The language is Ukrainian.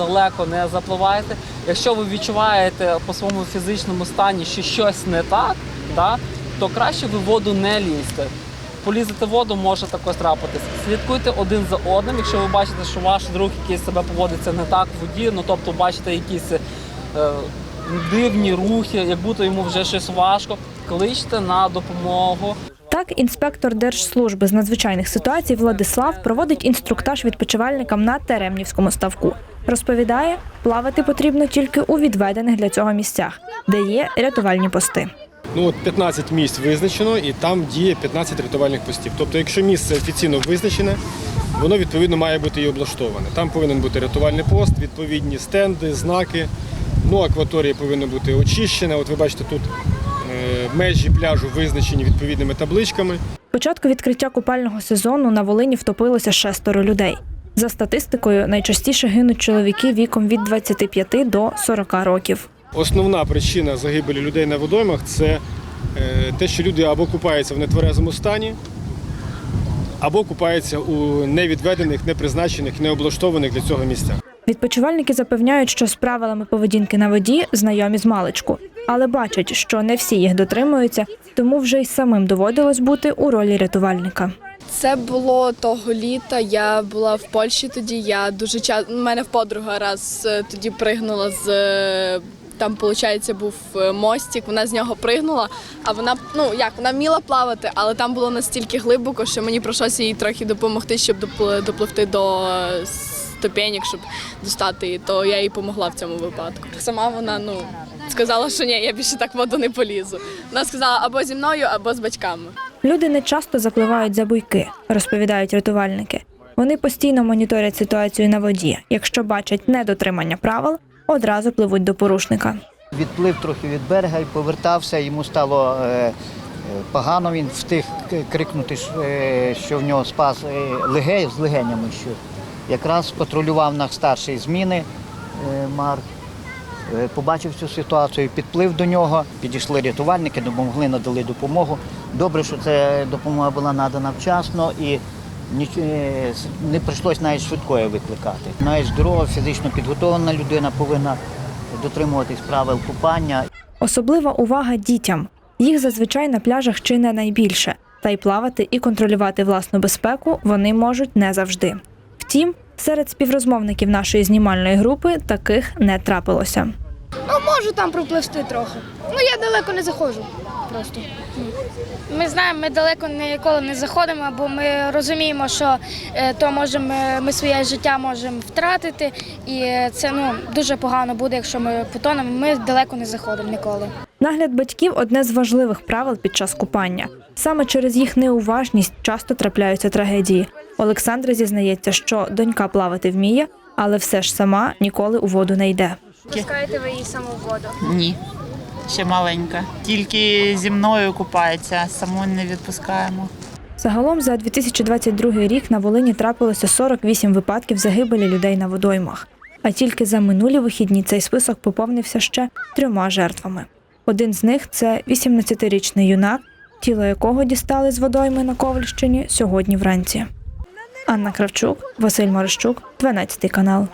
далеко не запливайте. Якщо ви відчуваєте по своєму фізичному стані, що щось не так, да, то краще ви воду не лізьте. Полізати в воду може також трапитись. Слідкуйте один за одним. Якщо ви бачите, що ваш друг якийсь себе поводиться не так в воді, ну тобто бачите якісь е, дивні рухи, як будто йому вже щось важко, кличте на допомогу. Так, інспектор Держслужби з надзвичайних ситуацій Владислав проводить інструктаж відпочивальникам на Теремнівському ставку. Розповідає, плавати потрібно тільки у відведених для цього місцях, де є рятувальні пости. Ну от 15 місць визначено, і там діє 15 рятувальних постів. Тобто, якщо місце офіційно визначене, воно відповідно має бути і облаштоване. Там повинен бути рятувальний пост, відповідні стенди, знаки. Ну, акваторія повинна бути очищена. От ви бачите, тут межі пляжу визначені відповідними табличками. Початку відкриття купального сезону на Волині втопилося шестеро людей. За статистикою, найчастіше гинуть чоловіки віком від 25 до 40 років. Основна причина загибелі людей на водоймах це е, те, що люди або купаються в нетверезому стані, або купаються у невідведених, непризначених, необлаштованих для цього місцях. Відпочивальники запевняють, що з правилами поведінки на воді знайомі з маличку, але бачать, що не всі їх дотримуються, тому вже й самим доводилось бути у ролі рятувальника. Це було того літа. Я була в Польщі тоді. Я дуже часто у мене в подруга раз е, тоді пригнула з. е, Там, виходить, був е, мостик, вона з нього пригнула, а вона, ну як, вона вміла плавати, але там було настільки глибоко, що мені прийшлося їй трохи допомогти, щоб допл- допливти до ступенек, щоб достати її, то я їй допомогла в цьому випадку. Сама вона ну, сказала, що ні, я більше так в воду не полізу. Вона сказала або зі мною, або з батьками. Люди не часто запливають за буйки, розповідають рятувальники. Вони постійно моніторять ситуацію на воді. Якщо бачать недотримання правил, одразу пливуть до порушника. Відплив трохи від берега і повертався. Йому стало е, е, погано. Він встиг крикнути, що, е, в нього спас легень з легенями. Що якраз патрулював наш старший зміни Марк. Е, Побачив цю ситуацію, підплив до нього, підійшли рятувальники, допомогли, надали допомогу. Добре, що ця допомога була надана вчасно і е, не прийшлось навіть швидкої викликати. Навіть здорова, фізично підготовлена людина повинна дотримуватись правил купання. Особлива увага дітям. Їх зазвичай на пляжах чи не найбільше, та й плавати і контролювати власну безпеку вони можуть не завжди. Втім, серед співрозмовників нашої знімальної групи таких не трапилося. Ну, можу там пропливти трохи. Ну, я далеко не заходжу. Просто. Ми знаємо, ми далеко ніколи не заходимо, бо ми розуміємо, що е, то можемо ми своє життя можемо втратити, і це ну дуже погано буде, якщо ми потонемо. Ми далеко не заходимо ніколи. Нагляд батьків одне з важливих правил під час купання. Саме через їх неуважність часто трапляються трагедії. Олександра зізнається, що донька плавати вміє, але все ж сама ніколи у воду не йде. Пускаєте ви її саму в воду. Ні, ще маленька. Тільки зі мною купається, саму не відпускаємо. Загалом за 2022 рік на Волині трапилося 48 випадків загибелі людей на водоймах. А тільки за минулі вихідні цей список поповнився ще трьома жертвами. Один з них це 18-річний юнак, тіло якого дістали з водойми на Ковальщині сьогодні вранці. Анна Кравчук, Василь Марищук, 12 канал.